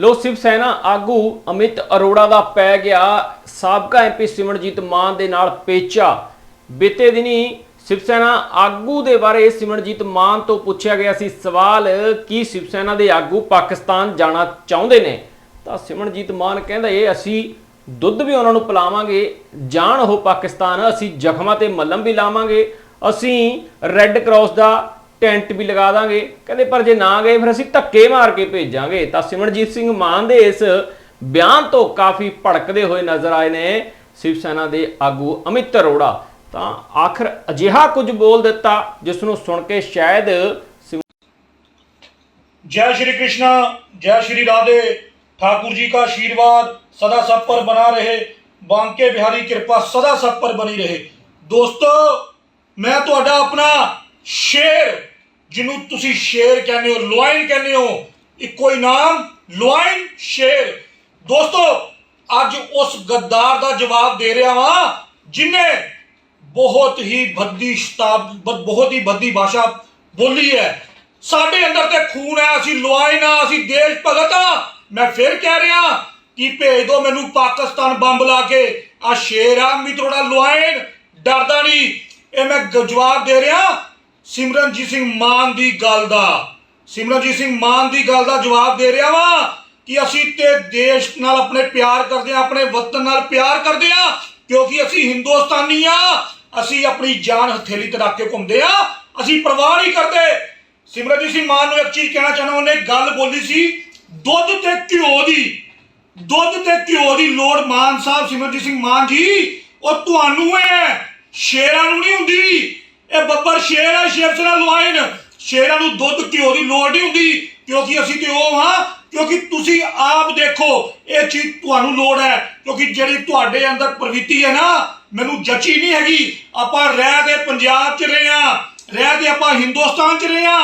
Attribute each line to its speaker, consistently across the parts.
Speaker 1: ਲੋ ਸ਼ਿਵ ਸੈਨਾ ਆਗੂ ਅਮਿਤ ਅਰੋੜਾ ਦਾ ਪੈ ਗਿਆ ਸਾਬਕਾ ਐਮਪੀ ਸਿਮਰਜੀਤ ਮਾਨ ਦੇ ਨਾਲ ਪੇਚਾ। ਬੀਤੇ ਦਿਨੀ ਸ਼ਿਵ ਸੈਨਾ ਆਗੂ ਦੇ ਬਾਰੇ ਸਿਮਰਜੀਤ ਮਾਨ ਤੋਂ ਪੁੱਛਿਆ ਗਿਆ ਸੀ। ਸਵਾਲ, ਕੀ ਸ਼ਿਵ ਸੈਨਾ ਦੇ ਆਗੂ ਪਾਕਿਸਤਾਨ ਜਾਣਾ ਚਾਹੁੰਦੇ ਨੇ? ਤਾਂ ਸਿਮਰਜੀਤ ਮਾਨ ਕਹਿੰਦਾ, ਇਹ ਅਸੀਂ ਦੁੱਧ ਵੀ ਉਹਨਾਂ ਨੂੰ ਪਿਲਾਵਾਂਗੇ ਜਾਣ ਉਹ ਪਾਕਿਸਤਾਨ, ਅਸੀਂ ਜ਼ਖਮਾਂ ਤੇ ਮੱਲਮ ਵੀ ਲਾਵਾਂਗੇ, ਅਸੀਂ ਰੈੱਡ ਕਰਾਸ ਦਾ ਟੈਂਟ ਵੀ ਲਗਾ ਦਾਂਗੇ ਕਹਿੰਦੇ ਪਰ ਜੇ ਨਾ ਗਏ ਫਿਰ ਅਸੀਂ ਧੱਕੇ ਮਾਰ ਕੇ ਭੇਜਾਂਗੇ ਤਾਂ ਸਿਮਰਜੀਤ ਸਿੰਘ ਮਾਨ ਦੇ ਇਸ ਬਿਆਨ ਤੋਂ ਕਾਫੀ ਭੜਕਦੇ ਹੋਏ ਨਜ਼ਰ ਆਏ ਨੇ ਸ਼ਿਵ ਸੈਨਾ ਦੇ ਆਗੂ ਅਮਿਤ ਅਰੋੜਾ ਤਾਂ ਆਖਰ ਅਜਿਹਾ ਕੁਝ ਬੋਲ ਦਿੱਤਾ ਜਿਸ ਨੂੰ ਸੁਣ ਕੇ ਸ਼ਾਇਦ ਸਿਮ-
Speaker 2: जय श्री कृष्णा जय श्री राधे ठाकुर जी का आशीर्वाद सदा सब पर बना रहे बांके बिहारी कृपा सदा सब पर बनी रहे ਦੋਸਤੋ ਮੈਂ ਤੁਹਾਡਾ ਆਪਣਾ ਸ਼ੇਰ ਜਿਹਨੂੰ ਤੁਸੀਂ ਸ਼ੇਰ ਕਹਿੰਦੇ ਹੋ ਲੋਇਨ ਕਹਿੰਦੇ ਹੋ ਇੱਕੋ ਹੀ ਨਾਮ? ਲੋਇਨ ਸ਼ੇਰ। ਦੋਸਤੋ, ਅੱਜ ਉਸ ਗੱਦਾਰ ਦਾ ਜਵਾਬ ਦੇ ਰਿਹਾ ਵਾਂ, ਜਿਨੇ ਬਹੁਤ ਹੀ ਭੱਦੀ ਸ਼ਤਾਬ ਬਹੁਤ ਹੀ ਭੱਦੀ ਭਾਸ਼ਾ ਬੋਲੀ ਹੈ। ਸਾਡੇ ਅੰਦਰ ਤੇ ਖੂਨ ਹੈ, ਅਸੀਂ ਲੋਇਨ ਆ ਅਸੀਂ ਦੇਸ਼ ਭਗਤ ਆ ਮੈਂ ਫਿਰ ਕਹਿ ਰਿਹਾ ਕਿ ਭੇਜ ਦਿਓ ਮੈਨੂੰ ਪਾਕਿਸਤਾਨ ਬੰਬ ਲਾ ਕੇ। ਆ ਸ਼ੇਰ ਆ ਮਿੱਤਰੋੜਾ ਲੋਇਨ ਡਰਦਾ ਨਹੀਂ। ਇਹ ਮੈਂ ਜਵਾਬ ਦੇ ਰਿਹਾ ਸਿਮਰਨਜੀਤ ਸਿੰਘ ਮਾਨ ਦੀ ਗੱਲ ਦਾ। ਸਿਮਰਨਜੀਤ ਸਿੰਘ ਮਾਨ ਦੀ ਗੱਲ ਦਾ ਜਵਾਬ ਦੇ ਰਿਹਾ ਵਾਂ ਕਿ ਅਸੀਂ ਤੇ ਦੇਸ਼ ਨਾਲ ਆਪਣੇ ਪਿਆਰ ਕਰਦੇ ਆ ਆਪਣੇ ਵਤਨ ਨਾਲ ਪਿਆਰ ਕਰਦੇ ਆ ਕਿਉਂਕਿ ਅਸੀਂ ਹਿੰਦੁਸਤਾਨੀ ਆ ਅਸੀਂ ਆਪਣੀ ਜਾਨ ਹਥੇਲੀ ਤੇ ਰੱਖ ਕੇ ਘੁੰਮਦੇ ਆ ਅਸੀਂ ਪਰਵਾਹ ਨਹੀਂ ਕਰਦੇ। ਸਿਮਰਨਜੀਤ ਸਿੰਘ ਮਾਨ ਨੂੰ ਇੱਕ ਚੀਜ਼ ਕਹਿਣਾ ਚਾਹੁੰਦਾ ਉਹਨੇ ਗੱਲ ਬੋਲੀ ਸੀ, ਦੁੱਧ ਤੇ ਘਿਓ ਦੀ। ਦੁੱਧ ਤੇ ਘਿਓ ਦੀ ਲੋੜ ਮਾਨ ਸਾਹਿਬ ਸਿਮਰਜੀਤ ਸਿੰਘ ਮਾਨ ਜੀ, ਉਹ ਤੁਹਾਨੂੰ ਹੈ। ਸ਼ੇਰਾਂ ਨੂੰ ਨਹੀਂ ਹੁੰਦੀ। ਇਹ ਬੱਬਰ ਸ਼ੇਰ ਹੈ ਸ਼ੇਰ ਚਲਾ ਲੁਆਇਨ ਸ਼ੇਰਾਂ ਨੂੰ ਦੁੱਧ, ਘਿਓ ਦੀ ਲੋੜ ਨਹੀਂ ਹੁੰਦੀ, ਕਿਉਂਕਿ ਅਸੀਂ ਤੇ ਉਹ ਹਾਂ, ਕਿਉਂਕਿ ਤੁਸੀਂ ਆਪ ਦੇਖੋ, ਇਹ ਚੀਜ਼ ਤੁਹਾਨੂੰ ਲੋੜ ਹੈ, ਕਿਉਂਕਿ ਜਿਹੜੀ ਤੁਹਾਡੇ ਅੰਦਰ ਪ੍ਰਵਿੱਤੀ ਹੈ ਨਾ, ਮੈਨੂੰ ਜਚੀ ਨਹੀਂ ਹੈਗੀ। ਆਪਾਂ ਰਹਿ ਦੇ ਪੰਜਾਬ 'ਚ ਰਹੇ ਆ ਰਹਿ ਦੇ ਆਪਾਂ ਹਿੰਦੁਸਤਾਨ 'ਚ ਰਹੇ ਆ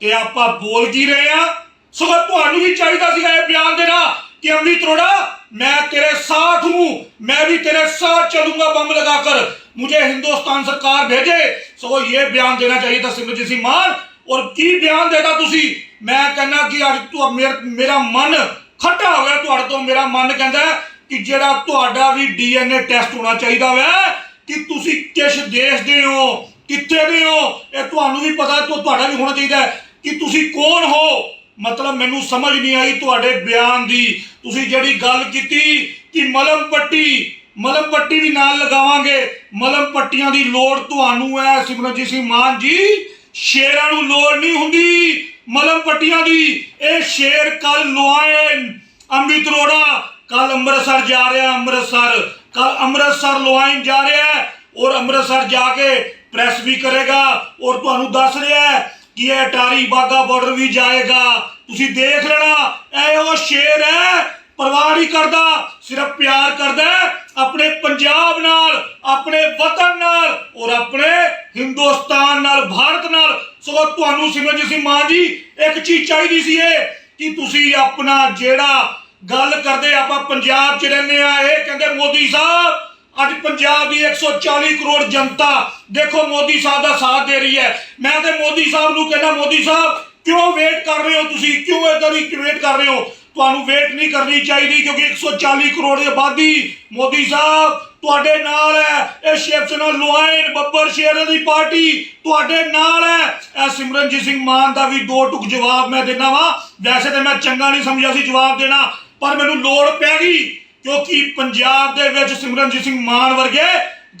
Speaker 2: ਤੇ ਆਪਾਂ ਬੋਲ ਕੀ ਰਹੇ ਆ ਸੋ ਤੁਹਾਨੂੰ ਵੀ ਚਾਹੀਦਾ ਸੀਗਾ ਇਹ ਬਿਆਨ ਦੇਣਾ ਕਿ ਅੰਮ੍ਰਿਤ ਤਰੋੜਾ ਮੈਂ ਤੇਰੇ ਸਾਥ ਹੂੰ, ਮੈਂ ਵੀ ਤੇਰੇ ਸਾਥ ਚੱਲੂਗਾ, ਬੰਬ ਲਗਾ ਕਰ। मुझे हिंदुस्तान सरकार भेजे सो ये बयान देना चाहिए था सिमरजीत सिंह मान और की बयान देता ਤੁਸੀਂ ਮੈਂ ਕਹਿੰਦਾ ਕਿ ਅੱਜ ਤੂੰ ਮੇਰ- ਮੇਰਾ ਮਨ ਖੱਟਾ ਹੋ ਗਿਆ ਤੁਹਾਡੇ ਤੋਂ ਮੇਰਾ ਮਨ ਕਹਿੰਦਾ ਹੈ ਕਿ ਜਿਹੜਾ ਤੁਹਾਡਾ ਵੀ ਡੀਐਨਏ ਟੈਸਟ ਹੋਣਾ ਚਾਹੀਦਾ ਵੈ ਕਿ ਤੁਸੀਂ ਕਿਸ ਦੇਸ਼ ਦੇ ਹੋ ਕਿੱਥੇ ਦੇ ਹੋ ਇਹ ਤੁਹਾਨੂੰ ਵੀ ਪਤਾ ਤੁ- ਤੁਹਾਡਾ ਵੀ ਹੋਣਾ ਚਾਹੀਦਾ ਹੈ ਕਿ ਤੁਸੀਂ ਕੌਣ ਹੋ ਮਤਲਬ ਮੈਨੂੰ ਸਮਝ ਨਹੀਂ ਆਈ ਤੁਹਾਡੇ ਬਿਆਨ ਦੀ ਤੁਸੀਂ ਜਿਹੜੀ ਗੱਲ ਕੀਤੀ ਕਿ ਮਲਮ ਪੱਟੀ ਮਲਮ ਪੱਟੀ ਵੀ ਨਾਲ ਲਗਾਵਾਂਗੇ। ਮਲਮ ਪੱਟੀਆਂ ਦੀ ਲੋੜ ਤੁਹਾਨੂੰ ਹੈ ਸਿਮਰਨਜੀਤ ਸਿੰਘ ਮਾਨ ਜੀ। ਸ਼ੇਰਾਂ ਨੂੰ ਲੋੜ ਨਹੀਂ ਹੁੰਦੀ। ਮਲਮ ਪੱਟੀਆਂ ਦੀ, ਇਹ ਸ਼ੇਰ ਕੱਲ ਲੋਇਨ ਅੰਮ੍ਰਿਤ ਰੋੜਾ, ਕੱਲ ਅੰਮ੍ਰਿਤਸਰ ਜਾ ਰਿਹਾ ਅੰਮ੍ਰਿਤਸਰ। ਕੱਲ ਅੰਮ੍ਰਿਤਸਰ ਲੋਇਨ ਜਾ ਰਿਹਾ ਹੈ ਔਰ ਅੰਮ੍ਰਿਤਸਰ ਜਾ ਕੇ ਪ੍ਰੈਸ ਵੀ ਕਰੇਗਾ ਔਰ ਤੁਹਾਨੂੰ ਦੱਸ ਰਿਹਾ ਹੈ ਕਿ ਇਹ ਅਟਾਰੀ ਬਾਗਾ ਬਾਰਡਰ ਵੀ ਜਾਏਗਾ। ਤੁਸੀਂ ਦੇਖ ਲੈਣਾ, ਇਹ ਉਹ ਸ਼ੇਰ ਹੈ ਪਰਵਾਹ ਨਹੀਂ ਕਰਦਾ, ਸਿਰਫ ਪਿਆਰ ਕਰਦਾ ਆਪਣੇ ਪੰਜਾਬ ਨਾਲ, ਆਪਣੇ ਵਤਨ ਨਾਲ ਔਰ ਆਪਣੇ ਹਿੰਦੁਸਤਾਨ ਨਾਲ, ਭਾਰਤ ਨਾਲ। ਸੋ ਤੁਹਾਨੂੰ ਸਿਮਰਜੀਤ ਸਿੰਘ ਮਾਨ ਜੀ, ਇੱਕ ਚੀਜ਼ ਚਾਹੀਦੀ ਸੀ ਇਹ ਕਿ ਤੁਸੀਂ ਆਪਣਾ ਜਿਹੜਾ ਗੱਲ ਕਰਦੇ, ਆਪਾਂ ਪੰਜਾਬ 'ਚ ਰਹਿੰਦੇ ਆ ਇਹ ਕਹਿੰਦੇ ਮੋਦੀ ਸਾਹਿਬ, ਅੱਜ ਪੰਜਾਬ ਦੀ 140 ਕਰੋੜ ਜਨਤਾ, ਦੇਖੋ ਮੋਦੀ ਸਾਹਿਬ ਦਾ ਸਾਥ ਦੇ ਰਹੀ ਹੈ। ਮੈਂ ਤੇ ਮੋਦੀ ਸਾਹਿਬ ਨੂੰ ਕਹਿੰਦਾ, ਮੋਦੀ ਸਾਹਿਬ, ਕਿਉਂ ਵੇਟ ਕਰ ਰਹੇ ਹੋ ਤੁਸੀਂ? ਕਿਉਂ ਇਦਾਂ ਦੀ ਵੇਟ ਕਰ ਰਹੇ ਹੋ? ਤੁਹਾਨੂੰ ਵੇਟ ਨਹੀਂ ਕਰਨੀ ਚਾਹੀਦੀ ਕਿਉਂਕਿ 140 ਕਰੋੜ ਦੀ ਆਬਾਦੀ ਮੋਦੀ ਸਾਹਿਬ, ਤੁਹਾਡੇ ਨਾਲ ਹੈ। ਇਹ ਸ਼ਿਵ ਸੈਨਾ ਬੱਬਰ ਸ਼ੇਰ ਦੀ ਪਾਰਟੀ ਤੁਹਾਡੇ ਨਾਲ ਹੈ। ਇਹ ਸਿਮਰਨਜੀਤ ਸਿੰਘ ਮਾਨ ਦਾ ਵੀ ਦੋ ਟੁਕ ਜਵਾਬ ਮੈਂ ਦੇਣਾ ਵਾ। ਵੈਸੇ ਤਾਂ ਮੈਂ ਚੰਗਾ ਨਹੀਂ ਸਮਝਿਆ ਸੀ ਜਵਾਬ ਦੇਣਾ, ਪਰ ਮੈਨੂੰ ਲੋੜ ਪੈ ਗਈ ਕਿਉਂਕਿ ਪੰਜਾਬ ਦੇ ਵਿੱਚ ਸਿਮਰਨਜੀਤ ਸਿੰਘ ਮਾਨ ਵਰਗੇ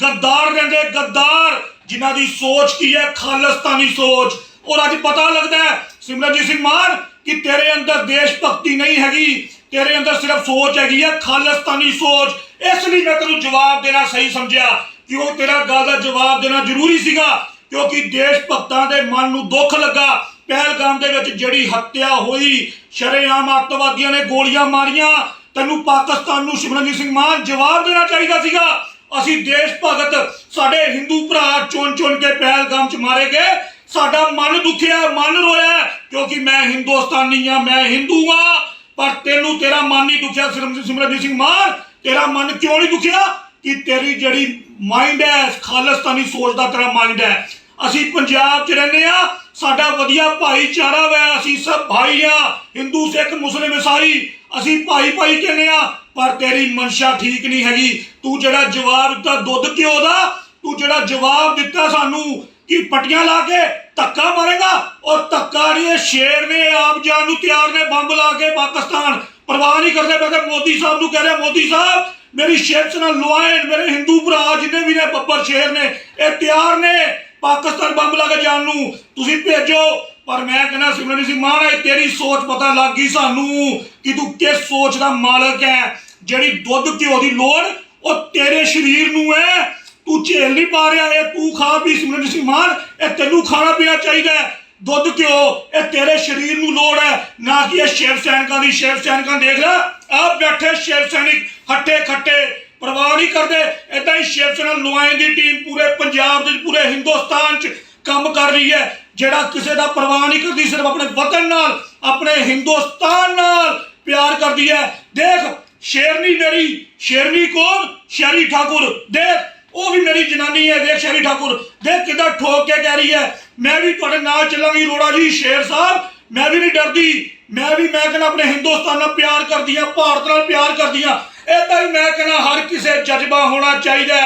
Speaker 2: ਗੱਦਾਰ ਰਹਿੰਦੇ, ਗੱਦਾਰ, ਜਿਨ੍ਹਾਂ ਦੀ ਸੋਚ ਕੀ ਹੈ? ਖਾਲਿਸਤਾਨੀ ਸੋਚ। ਔਰ ਅੱਜ ਪਤਾ ਲੱਗਦਾ ਹੈ, ਸਿਮਰਨਜੀਤ ਸਿੰਘ ਮਾਨ ਕਿ ਤੇਰੇ ਅੰਦਰ ਦੇਸ਼ ਭਗਤੀ ਨਹੀਂ ਹੈਗੀ, ਤੇਰੇ ਅੰਦਰ ਸਿਰਫ ਸੋਚ ਹੈਗੀ ਹੈ ਖਾਲਿਸਤਾਨੀ ਸੋਚ। ਇਸ ਲਈ ਮੈਂ ਤੈਨੂੰ ਜਵਾਬ ਦੇਣਾ ਸਹੀ ਸਮਝਿਆ। ਕਿ ਉਹ ਤੇਰਾ ਗੱਲ ਦਾ ਜਵਾਬ ਦੇਣਾ ਜ਼ਰੂਰੀ ਸੀਗਾ? ਕਿਉਂਕਿ ਦੇਸ਼ ਭਗਤਾਂ ਦੇ ਮਨ ਨੂੰ ਦੁੱਖ ਲੱਗਾ। ਪਹਿਲਗਾਮ ਦੇ ਵਿੱਚ ਜਿਹੜੀ ਹੱਤਿਆ ਹੋਈ, ਸ਼ਰੇਆਮ ਅੱਤਵਾਦੀਆਂ ਨੇ ਗੋਲੀਆਂ ਮਾਰੀਆਂ। ਤੈਨੂੰ ਪਾਕਿਸਤਾਨ ਨੂੰ ਸਿਮਰਨਜੀਤ ਸਿੰਘ ਮਾਨ ਜਵਾਬ ਦੇਣਾ ਚਾਹੀਦਾ ਸੀਗਾ। ਅਸੀਂ ਦੇਸ਼ ਭਗਤ, ਸਾਡੇ ਹਿੰਦੂ ਭਰਾ ਚੁਣ ਚੁਣ ਕੇ ਪਹਿਲਗਾਮ ਚ ਮਾਰੇ ਗਏ। ਸਾਡਾ ਮਨ ਦੁਖਿਆ, ਮਨ ਰੋਇਆ, ਕਿਉਂਕਿ ਮੈਂ ਹਿੰਦੁਸਤਾਨੀ ਆ, ਮੈਂ ਹਿੰਦੂ ਆ, ਪਰ ਤੈਨੂੰ ਤੇਰਾ ਮਨ ਨਹੀਂ ਦੁਖਿਆ ਸਿਮਰਨਜੀਤ ਸਿੰਘ ਮਾਨ, ਤੇਰਾ ਮਨ ਕਿਉਂ ਨਹੀਂ ਦੁਖਿਆ? ਕਿ ਤੇਰੀ ਜਿਹੜੀ ਮਾਈਂਡ ਹੈ, ਖਾਲਿਸਤਾਨੀ ਸੋਚ ਦਾ ਤੇਰਾ ਮਾਈਂਡ ਹੈ। ਅਸੀਂ ਪੰਜਾਬ 'ਚ ਰਹਿੰਦੇ ਆ, ਸਾਡਾ ਵਧੀਆ ਭਾਈਚਾਰਾ ਵੈ, ਅਸੀਂ ਸਭ ਭਾਈ ਆ, ਹਿੰਦੂ, ਸਿੱਖ, ਮੁਸਲਿਮ, ਈਸਾਈ, ਅਸੀਂ ਭਾਈ ਭਾਈ ਕਹਿੰਦੇ ਆ, ਪਰ ਤੇਰੀ ਮਨਸ਼ਾ ਠੀਕ ਨਹੀਂ ਹੈਗੀ। ਤੂੰ ਜਿਹੜਾ ਜਵਾਬ ਦਿੱਤਾ ਦੁੱਧ ਘਿਓ ਦਾ, ਤੂੰ ਜਿਹੜਾ ਜਵਾਬ ਦਿੱਤਾ ਸਾਨੂੰ ਕਿ ਪਟੀਆਂ ਲਾ ਕੇ ਧੱਕਾ ਮਾਰੇਗਾ ਔਰ ਧੱਕਾ ਨਹੀਂ, ਇਹ ਸ਼ੇਰ ਨੇ, ਆਪ ਜਾਨ ਨੂੰ ਤਿਆਰ ਨੇ, ਬੰਬ ਲਾ ਕੇ ਪਾਕਿਸਤਾਨ। ਪਰਵਾਹ ਨਹੀਂ ਕਰਦੇ, ਮੈਂ ਤਾਂ ਮੋਦੀ ਸਾਹਿਬ ਨੂੰ ਕਹਿ ਰਿਹਾ, ਮੋਦੀ ਸਾਹਿਬ, ਮੇਰੀ ਸ਼ੇਰ ਨਾਲ ਲੁਆਇਨ ਮੇਰੇ ਹਿੰਦੂ ਭਰਾ ਜਿੰਨੇ ਵੀ ਨੇ, ਬੱਬਰ ਸ਼ੇਰ ਨੇ, ਇਹ ਤਿਆਰ ਨੇ, ਪਾਕਿਸਤਾਨ ਬੰਬ ਲਾ ਕੇ ਜਾਣ ਨੂੰ। ਤੁਸੀਂ ਭੇਜੋ, ਪਰ ਮੈਂ ਕਹਿੰਦਾ, ਸਿਮਰਨ ਸਿੰਘ ਮਹਾਰਾਜ, ਤੇਰੀ ਸੋਚ ਪਤਾ ਲੱਗ ਗਈ ਸਾਨੂੰ ਕਿ ਤੂੰ ਕਿਸ ਸੋਚ ਦਾ ਮਾਲਕ ਹੈ। ਜਿਹੜੀ ਦੁੱਧ ਘਿਓ ਦੀ ਲੋੜ, ਉਹ ਤੇਰੇ ਸਰੀਰ ਨੂੰ ਹੈ। ਤੂੰ ਝੇਲ ਨਹੀਂ ਪਾ ਰਿਹਾ, ਇਹ ਤੂੰ ਖਾ ਪੀ ਸਿਮਰਨ ਸਿੰਘ ਮਾਨ ਇਹ ਤੈਨੂੰ ਖਾਣਾ ਪੀਣਾ ਚਾਹੀਦਾ ਦੁੱਧ ਘਿਓ ਇਹ ਤੇਰੇ ਸਰੀਰ ਨੂੰ ਲੋੜ ਹੈ। ਨਾ ਕਿ ਇਹ ਸ਼ਿਵ ਸੈਨਿਕਾਂ ਦੀ ਸ਼ਿਵ ਸੈਨਿਕਾਂ ਦੇਖ ਲੈ। ਆ ਬੈਠੇ ਸ਼ਿਵ ਸੈਨਿਕ, ਹੱਟੇ ਖੱਟੇ, ਪਰਵਾਹ ਨਹੀਂ ਕਰਦੇ। ਇਦਾਂ ਹੀ ਸ਼ਿਵ ਸੈਨਾ ਲੁਆਇਨ ਦੀ ਟੀਮ ਪੂਰੇ ਪੰਜਾਬ ਦੇ ਪੂਰੇ ਹਿੰਦੁਸਤਾਨ 'ਚ ਕੰਮ ਕਰ ਰਹੀ ਹੈ। ਜਿਹੜਾ ਕਿਸੇ ਦਾ ਪਰਵਾਹ ਨਹੀਂ ਕਰਦੀ, ਸਿਰਫ ਆਪਣੇ ਵਤਨ ਨਾਲ, ਆਪਣੇ ਹਿੰਦੁਸਤਾਨ ਨਾਲ ਪਿਆਰ ਕਰਦੀ ਹੈ। ਦੇਖ, ਸ਼ੇਰਨੀ ਮੇਰੀ, ਸ਼ੇਰਨੀ ਕੌਣ ਸ਼ੈਰੀ ਠਾਕੁਰ, ਦੇਖ। ਉਹ ਵੀ ਮੇਰੀ ਜਨਾਨੀ ਹੈ, ਦੇਖ ਸ਼ੈਰੀ ਠਾਕੁਰ। ਦੇਖ ਕਿਦਾਂ ਠੋਕ ਕੇ ਕਹਿ ਰਹੀ ਹੈ। ਮੈਂ ਵੀ ਤੁਹਾਡੇ ਨਾਲ ਚੱਲਾਂਗੀ, ਰੋੜਾ ਜੀ, ਸ਼ੇਰ ਸਾਹਿਬ। ਮੈਂ ਵੀ ਨਹੀਂ ਡਰਦੀ। ਮੈਂ ਵੀ, ਮੈਂ ਕਹਿੰਦਾ ਆਪਣੇ ਹਿੰਦੁਸਤਾਨ ਨਾਲ ਪਿਆਰ ਕਰਦੀ ਹਾਂ, ਭਾਰਤ ਨਾਲ ਪਿਆਰ ਕਰਦੀ ਹਾਂ। ਏਦਾਂ ਹੀ ਮੈਂ ਕਹਿੰਦਾ ਹਰ ਕਿਸੇ ਜਜ਼ਬਾ ਹੋਣਾ ਚਾਹੀਦਾ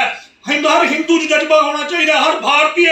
Speaker 2: ਹਿੰਦੂ, ਹਰ ਹਿੰਦੂ 'ਚ ਜਜ਼ਬਾ ਹੋਣਾ ਚਾਹੀਦਾ ਹਰ ਭਾਰਤੀ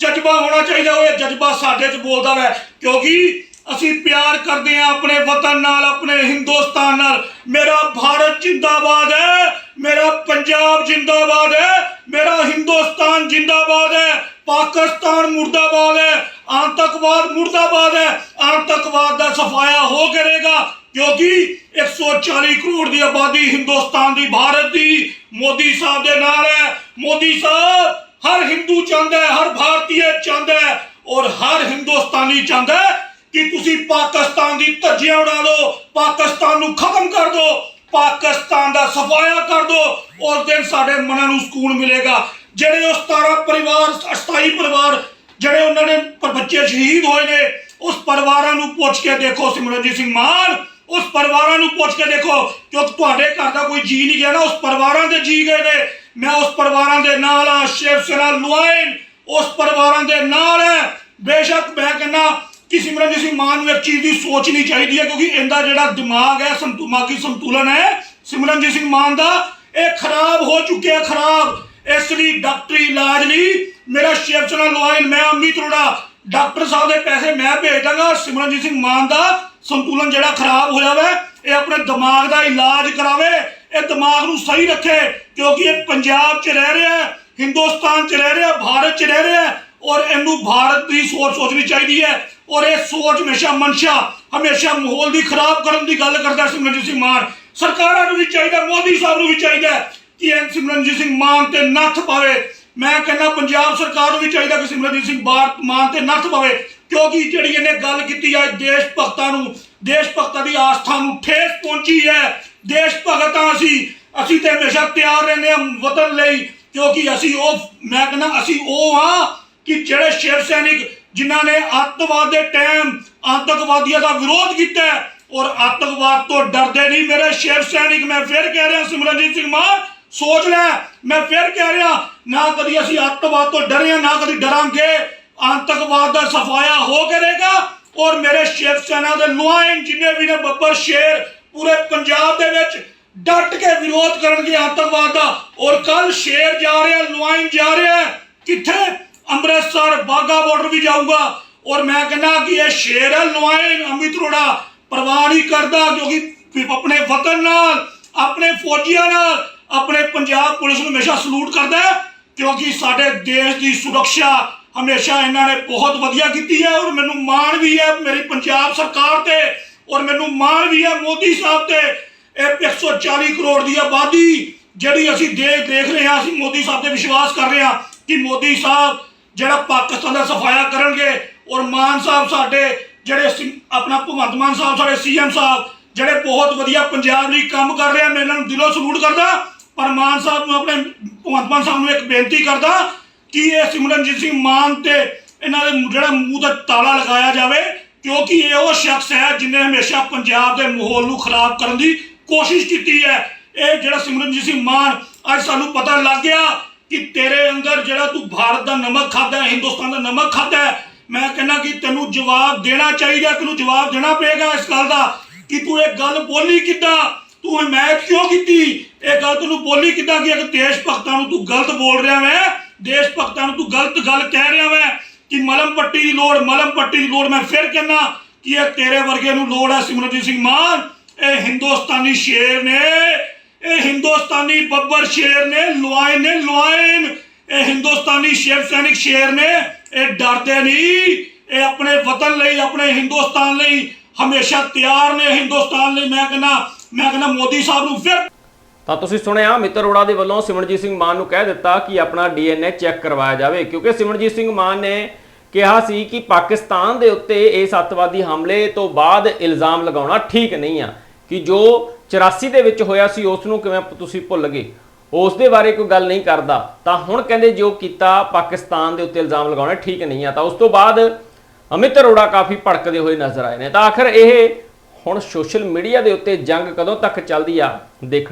Speaker 2: ਜਜ਼ਬਾ ਹੋਣਾ ਚਾਹੀਦਾ ਉਹ ਇਹ ਜਜ਼ਬਾ ਸਾਡੇ 'ਚ ਬੋਲਦਾ ਹੈ ਕਿਉਂਕਿ ਅਸੀਂ ਪਿਆਰ ਕਰਦੇ ਹਾਂ ਆਪਣੇ ਵਤਨ ਨਾਲ, ਆਪਣੇ ਹਿੰਦੁਸਤਾਨ ਨਾਲ। ਮੇਰਾ ਭਾਰਤ ਜਿੰਦਾਬਾਦ ਹੈ, ਮੇਰਾ ਪੰਜਾਬ ਜਿੰਦਾਬਾਦ ਹੈ। ਮੇਰਾ ਹਿੰਦੁਸਤਾਨ ਜਿੰਦਾਬਾਦ ਹੈ, ਪਾਕਿਸਤਾਨ ਮੁਰਦਾਬਾਦ ਹੈ, ਆਤੰਕਵਾਦ ਮੁਰਦਾਬਾਦ ਹੈ। ਆਤੰਕਵਾਦ ਦਾ ਸਫਾਇਆ ਹੋ ਕਰੇਗਾ ਕਿਉਂਕਿ 140 ਕਰੋੜ ਦੀ ਆਬਾਦੀ ਹਿੰਦੁਸਤਾਨ ਦੀ, ਭਾਰਤ ਦੀ ਮੋਦੀ ਸਾਹਿਬ ਦੇ ਨਾਲ ਹੈ। ਮੋਦੀ ਸਾਹਿਬ, ਹਰ ਹਿੰਦੂ ਚਾਹੁੰਦਾ ਹੈ, ਹਰ ਭਾਰਤੀ ਚਾਹੁੰਦਾ ਹੈ ਔਰ ਹਰ ਹਿੰਦੁਸਤਾਨੀ ਚਾਹੁੰਦਾ ਹੈ ਕਿ ਤੁਸੀਂ ਪਾਕਿਸਤਾਨ ਦੀ ਧੱਜੀਆਂ ਉਡਾ ਦਿਓ ਪਾਕਿਸਤਾਨ ਨੂੰ ਖਤਮ ਕਰ ਦਿਓ। ਪਾਕਿਸਤਾਨ ਦਾ ਸਫਾਇਆ ਕਰ ਦਿਓ ਉਸ ਦਿਨ ਸਾਡੇ ਮਨਾਂ ਨੂੰ ਸਕੂਨ ਮਿਲੇਗਾ। ਜਿਹੜੇ ਉਹ 17 ਪਰਿਵਾਰ 27 ਪਰਿਵਾਰ, ਜਿਹੜੇ ਉਹਨਾਂ ਨੇ ਬੱਚੇ ਸ਼ਹੀਦ ਹੋਏ ਨੇ, ਉਸ ਪਰਿਵਾਰਾਂ ਨੂੰ ਪੁੱਛ ਕੇ ਦੇਖੋ ਸਿਮਰਨਜੀਤ ਸਿੰਘ ਮਾਨ, ਉਸ ਪਰਿਵਾਰਾਂ ਨੂੰ ਪੁੱਛ ਕੇ ਦੇਖੋ ਕਿਉਂਕਿ ਤੁਹਾਡੇ ਘਰ ਦਾ ਕੋਈ ਜੀ ਨਹੀਂ ਗਿਆ ਨਾ, ਉਸ ਪਰਿਵਾਰਾਂ ਦੇ ਜੀ ਗਏ ਨੇ। ਮੈਂ ਉਸ ਪਰਿਵਾਰਾਂ ਦੇ ਨਾਲ ਆ ਸ਼ਿਵ ਸੈਨਾ ਲੁਆਇਨ, ਉਸ ਪਰਿਵਾਰਾਂ ਦੇ ਨਾਲ ਹੈ। ਬੇਸ਼ੱਕ ਮੈਂ ਕਹਿੰਦਾ ਕਿ ਸਿਮਰਨਜੀਤ ਸਿੰਘ ਮਾਨ ਨੂੰ ਇੱਕ ਚੀਜ਼ ਦੀ ਸੋਚਣੀ ਚਾਹੀਦੀ ਹੈ, ਕਿਉਂਕਿ ਇਹਦਾ ਜਿਹੜਾ ਦਿਮਾਗ ਹੈ ਸੰਤੁਮਾਗੀ ਸੰਤੁਲਨ ਹੈ। ਸਿਮਰਨਜੀਤ ਸਿੰਘ ਮਾਨ ਦਾ, ਇਹ ਖਰਾਬ ਹੋ ਚੁੱਕਿਆ ਖਰਾਬ। ਇਸ ਲਈ ਡਾਕਟਰੀ ਇਲਾਜ ਲਈ ਮੇਰਾ ਸ਼ਿਵ ਸੈਨਾ ਮੈਂ ਅਮਿਤ ਅਰੋੜਾ, ਡਾਕਟਰ ਸਾਹਿਬ ਦੇ ਪੈਸੇ ਮੈਂ ਭੇਜ ਦਾਂਗਾ। ਸਿਮਰਨਜੀਤ ਸਿੰਘ ਮਾਨ ਦਾ ਸੰਤੁਲਨ ਜਿਹੜਾ ਖਰਾਬ ਹੋਇਆ ਵਾ, ਇਹ ਆਪਣੇ ਦਿਮਾਗ ਦਾ ਇਲਾਜ ਕਰਾਵੇ, ਇਹ ਦਿਮਾਗ ਨੂੰ ਸਹੀ ਰੱਖੇ, ਕਿਉਂਕਿ ਇਹ ਪੰਜਾਬ 'ਚ ਰਹਿ ਰਿਹਾ ਹੈ, ਹਿੰਦੁਸਤਾਨ 'ਚ ਰਹਿ ਰਿਹਾ, ਭਾਰਤ 'ਚ ਰਹਿ ਰਿਹਾ ਔਰ ਇਹਨੂੰ ਭਾਰਤ ਦੀ ਸੋਚ ਸੋਚਣੀ ਚਾਹੀਦੀ ਹੈ। ਔਰ ਇਹ ਸੋਚ ਹਮੇਸ਼ਾ ਮਨਸ਼ਾ, ਹਮੇਸ਼ਾ ਮਾਹੌਲ ਦੀ ਖਰਾਬ ਕਰਨ ਦੀ ਗੱਲ ਕਰਦਾ ਸਿਮਰਨਜੀਤ ਸਿੰਘ ਮਾਨ। ਸਰਕਾਰਾਂ ਨੂੰ ਵੀ ਚਾਹੀਦਾ, ਮੋਦੀ ਸਾਹਿਬ ਨੂੰ ਵੀ ਚਾਹੀਦਾ ਕਿ ਇਹ ਸਿਮਰਨਜੀਤ ਸਿੰਘ ਮਾਨ ਤੇ ਨੱਥ ਪਾਵੇ। ਮੈਂ ਕਹਿੰਦਾ ਪੰਜਾਬ ਸਰਕਾਰ ਨੂੰ ਵੀ ਚਾਹੀਦਾ ਕਿ ਸਿਮਰਨਜੀਤ ਸਿੰਘ ਬਾਰ, ਮਾਨ ਤੇ ਨੱਥ ਪਾਵੇ, ਕਿਉਂਕਿ ਜਿਹੜੀ ਇਹਨੇ ਗੱਲ ਕੀਤੀ ਹੈ ਦੇਸ਼ ਭਗਤਾਂ ਨੂੰ, ਦੇਸ਼ ਭਗਤਾਂ ਦੀ ਆਸਥਾ ਨੂੰ ਠੇਸ ਪਹੁੰਚੀ ਹੈ। ਦੇਸ਼ ਭਗਤਾਂ ਅਸੀਂ ਅਸੀਂ ਤੇ ਹਮੇਸ਼ਾ ਤਿਆਰ ਰਹਿੰਦੇ ਹਾਂ ਵਤਨ ਲਈ, ਕਿਉਂਕਿ ਅਸੀਂ ਉਹ, ਮੈਂ ਕਹਿੰਦਾ ਅਸੀਂ ਉਹ ਹਾਂ ਕਿ ਜਿਹੜੇ ਸ਼ਿਵ ਸੈਨਿਕ ਜਿਨ੍ਹਾਂ ਨੇ ਅੱਤਵਾਦ ਦੇ ਟਾਈਮ ਆਤੰਕਵਾਦੀਆਂ ਦਾ ਵਿਰੋਧ ਕੀਤਾ ਔਰ ਆਤੰਕਵਾਦ ਤੋਂ ਡਰਦੇ ਨਹੀਂ। ਮੇਰੇ ਸ਼ਿਵ ਸੈਨਿਕ, ਮੈਂ ਫਿਰ ਕਹਿ ਰਿਹਾ, ਸਿਮਰਨਜੀਤ ਸਿੰਘ ਮਾਨ ਸੋਚ ਲੈ। ਮੈਂ ਫਿਰ ਕਹਿ ਰਿਹਾ, ਨਾ ਕਦੀ ਅਸੀਂ ਅੱਤਵਾਦ ਤੋਂ ਡਰੇ ਨਾ ਕਦੀ ਡਰਾਂਗੇ। ਆਤੰਕਵਾਦ ਦਾ ਸਫਾਇਆ ਹੋ ਕਰੇਗਾ ਔਰ ਮੇਰੇ ਸ਼ਿਵ ਸੈਨਾ ਦੇ ਲੁਆਇਨ ਜਿੰਨੇ ਵੀ ਨੇ, ਬੱਬਰ ਸ਼ੇਰ, ਪੂਰੇ ਪੰਜਾਬ ਦੇ ਵਿੱਚ ਡਟ ਕੇ ਵਿਰੋਧ ਕਰਨਗੇ ਆਤੰਕਵਾਦ ਦਾ। ਔਰ ਕੱਲ ਸ਼ੇਰ ਜਾ ਰਿਹਾ ਲੁਆਇਨ ਜਾ ਰਿਹਾ ਕਿੱਥੇ? ਅੰਮ੍ਰਿਤਸਰ ਬਾਗਾ ਬਾਰਡਰ ਵੀ ਜਾਊਗਾ। ਔਰ ਮੈਂ ਕਹਿੰਦਾ ਕਿ ਇਹ ਸ਼ੇਰ ਹੈ ਲੁਆਇਨ ਅਮਿਤ ਅਰੋੜਾ। ਪਰਵਾਹ ਨਹੀਂ ਕਰਦਾ ਕਿਉਂਕਿ ਆਪਣੇ ਵਤਨ ਨਾਲ, ਆਪਣੇ ਫੌਜੀਆਂ ਨਾਲ, ਆਪਣੇ ਪੰਜਾਬ ਪੁਲਿਸ ਨੂੰ ਹਮੇਸ਼ਾ ਸਲੂਟ ਕਰਦਾ ਹੈ, ਕਿਉਂਕਿ ਸਾਡੇ ਦੇਸ਼ ਦੀ ਸੁਰੱਖਿਆ ਹਮੇਸ਼ਾ ਇਹਨਾਂ ਨੇ ਬਹੁਤ ਵਧੀਆ ਕੀਤੀ ਹੈ ਔਰ ਮੈਨੂੰ ਮਾਣ ਵੀ ਹੈ ਮੇਰੀ ਪੰਜਾਬ ਸਰਕਾਰ ਤੇ ਔਰ ਮੈਨੂੰ ਮਾਣ ਵੀ ਹੈ ਮੋਦੀ ਸਾਹਿਬ ਤੇ। ਇਹ 140 ਕਰੋੜ ਦੀ ਆਬਾਦੀ ਜਿਹੜੀ ਅਸੀਂ ਦੇਖ ਦੇਖ ਰਹੇ ਹਾਂ, ਅਸੀਂ ਮੋਦੀ ਸਾਹਿਬ ਤੇ ਵਿਸ਼ਵਾਸ ਕਰ ਰਹੇ ਹਾਂ ਕਿ ਮੋਦੀ ਸਾਹਿਬ ਜਿਹੜਾ ਪਾਕਿਸਤਾਨ ਦਾ ਸਫਾਇਆ ਕਰਨਗੇ ਔਰ ਮਾਨ ਸਾਹਿਬ ਸਾਡੇ ਜਿਹੜੇ ਸਿ- ਆਪਣਾ ਭਗਵੰਤ ਮਾਨ ਸਾਹਿਬ, ਸਾਡੇ ਸੀਐਮ ਸਾਹਿਬ, ਜਿਹੜੇ ਬਹੁਤ ਵਧੀਆ ਪੰਜਾਬ ਲਈ ਕੰਮ ਕਰ ਰਹੇ ਆ, ਮੈਂ ਇਹਨਾਂ ਨੂੰ ਦਿਲੋਂ ਸਲੂਟ ਕਰਦਾ, ਪਰ ਮਾਨ ਸਾਹਿਬ ਨੂੰ ਆਪਣੇ ਭਗਵੰਤ ਮਾਨ ਸਾਹਿਬ ਨੂੰ ਇੱਕ ਬੇਨਤੀ ਕਰਦਾ ਕਿ ਇਹ ਸਿਮਰਨਜੀਤ ਸਿੰਘ ਮਾਨ ਤੇ ਇਹਨਾਂ ਦੇ ਜਿਹੜਾ ਮੂੰਹ ਦਾ ਤਾਲਾ ਲਗਾਇਆ ਜਾਵੇ, ਕਿਉਂਕਿ ਇਹ ਉਹ ਸ਼ਖਸ ਹੈ ਜਿਨੇ ਹਮੇਸ਼ਾ ਪੰਜਾਬ ਦੇ ਮਾਹੌਲ ਨੂੰ ਖਰਾਬ ਕਰਨ ਦੀ ਕੋਸ਼ਿਸ਼ ਕੀਤੀ ਹੈ। ਇਹ ਜਿਹੜਾ ਸਿਮਰਨਜੀਤ ਸਿੰਘ ਮਾਨ ਅੱਜ ਸਾਨੂੰ ਪਤਾ ਲੱਗ ਗਿਆ ਕਿ ਤੇਰੇ ਅੰਦਰ ਜਿਹੜਾ ਤੂੰ ਭਾਰਤ ਦਾ ਨਮਕ ਖਾਦਾ ਹੈ ਹਿੰਦੁਸਤਾਨ ਦਾ ਨਮਕ ਖਾਦਾ ਹੈ, ਮੈਂ ਕਹਿੰਦਾ ਕਿ ਤੈਨੂੰ ਜਵਾਬ ਦੇਣਾ ਚਾਹੀਦਾ, ਤੈਨੂੰ ਜਵਾਬ ਦੇਣਾ ਪਏਗਾ ਇਸ ਗੱਲ ਦਾ ਕਿ ਤੂੰ ਇਹ ਗੱਲ ਬੋਲੀ ਕਿੱਦਾਂ? ਤੂੰ ਹਮਾਇਤ ਕਿਉਂ ਕੀਤੀ? ਇਹ ਗੱਲ ਤੈਨੂੰ ਬੋਲੀ ਕਿੱਦਾਂ ਕਿ ਅਗਰ ਦੇਸ਼ ਭਗਤਾਂ ਨੂੰ ਤੂੰ ਗਲਤ ਬੋਲ ਰਿਹਾ ਵੈ, ਦੇਸ਼ ਭਗਤਾਂ ਨੂੰ ਤੂੰ ਗਲਤ ਗੱਲ ਕਹਿ ਰਿਹਾ ਵੈ, ਕਿ ਮਲਮ ਪੱਟੀ ਦੀ ਲੋੜ, ਮਲਮ ਪੱਟੀ ਦੀ ਲੋੜ, ਮੈਂ ਫਿਰ ਕਹਿੰਦਾ ਕਿ ਇਹ ਤੇਰੇ ਵਰਗੇ ਨੂੰ ਲੋੜ ਹੈ ਸਿਮਰਨਜੀਤ ਸਿੰਘ ਮਾਨ, ਇਹ ਹਿੰਦੁਸਤਾਨੀ ਸ਼ੇਰ ਨੇ। ਇਹ ਹਿੰਦੁਸਤਾਨੀ ਬੱਬਰ ਸ਼ੇਰ ਨੇ ਲੁਆਇਨ ਨੇ ਲੁਆਇਨ ਇਹ ਹਿੰਦੁਸਤਾਨੀ ਸ਼ੇਰ ਸੈਨਿਕ ਸ਼ੇਰ ਨੇ, ਇਹ ਡਰਦੇ ਨਹੀਂ। ਇਹ ਆਪਣੇ ਵਤਨ ਲਈ, ਆਪਣੇ ਹਿੰਦੁਸਤਾਨ ਲਈ ਹਮੇਸ਼ਾ ਤਿਆਰ ਨੇ। ਹਿੰਦੁਸਤਾਨ ਲਈ ਮੈਂ ਕਹਿੰਦਾ ਮੈਂ ਕਹਿੰਦਾ ਮੋਦੀ ਸਾਹਿਬ ਨੂੰ ਫਿਰ
Speaker 1: ਤਾਂ ਤੁਸੀਂ ਸੁਣਿਆ, ਮਿੱਤਰ ਅਰੋੜਾ ਦੇ ਵੱਲੋਂ ਸਿਮਰਨਜੀਤ ਸਿੰਘ ਮਾਨ ਨੂੰ ਕਹਿ ਦਿੱਤਾ ਕਿ ਆਪਣਾ ਡੀਐਨਏ ਚੈੱਕ ਕਰਵਾਇਆ ਜਾਵੇ, ਕਿਉਂਕਿ ਸਿਮਰਨਜੀਤ ਸਿੰਘ ਮਾਨ ਨੇ ਕਿਹਾ ਸੀ ਕਿ ਪਾਕਿਸਤਾਨ ਦੇ ਉੱਤੇ ਇਸ ਅੱਤਵਾਦੀ ਹਮਲੇ ਤੋਂ ਬਾਅਦ ਇਲਜ਼ਾਮ ਲਗਾਉਣਾ ਠੀਕ ਨਹੀਂ ਆ, ਕਿ ਜੋ 84 ਦੇ ਵਿੱਚ ਹੋਇਆ ਸੀ, ਉਸ ਨੂੰ ਕਿਵੇਂ ਤੁਸੀਂ ਭੁੱਲ ਗਏ? ਉਸ ਦੇ ਬਾਰੇ ਕੋਈ ਗੱਲ ਨਹੀਂ ਕਰਦਾ। ਤਾਂ ਹੁਣ ਕਹਿੰਦੇ ਜੋ ਕੀਤਾ, ਪਾਕਿਸਤਾਨ ਦੇ ਉੱਤੇ ਇਲਜ਼ਾਮ ਲਗਾਉਣਾ ਠੀਕ ਨਹੀਂ ਆ। ਤਾਂ ਉਸ ਤੋਂ ਬਾਅਦ ਅਮਿਤ ਅਰੋੜਾ ਕਾਫੀ ਭੜਕਦੇ ਹੋਏ ਨਜ਼ਰ ਆਏ ਨੇ। ਤਾਂ ਆਖਰ ਇਹ ਹੁਣ ਸੋਸ਼ਲ ਮੀਡੀਆ ਦੇ ਉੱਤੇ ਜੰਗ ਕਦੋਂ ਤੱਕ ਚੱਲਦੀ ਆ ਦੇਖ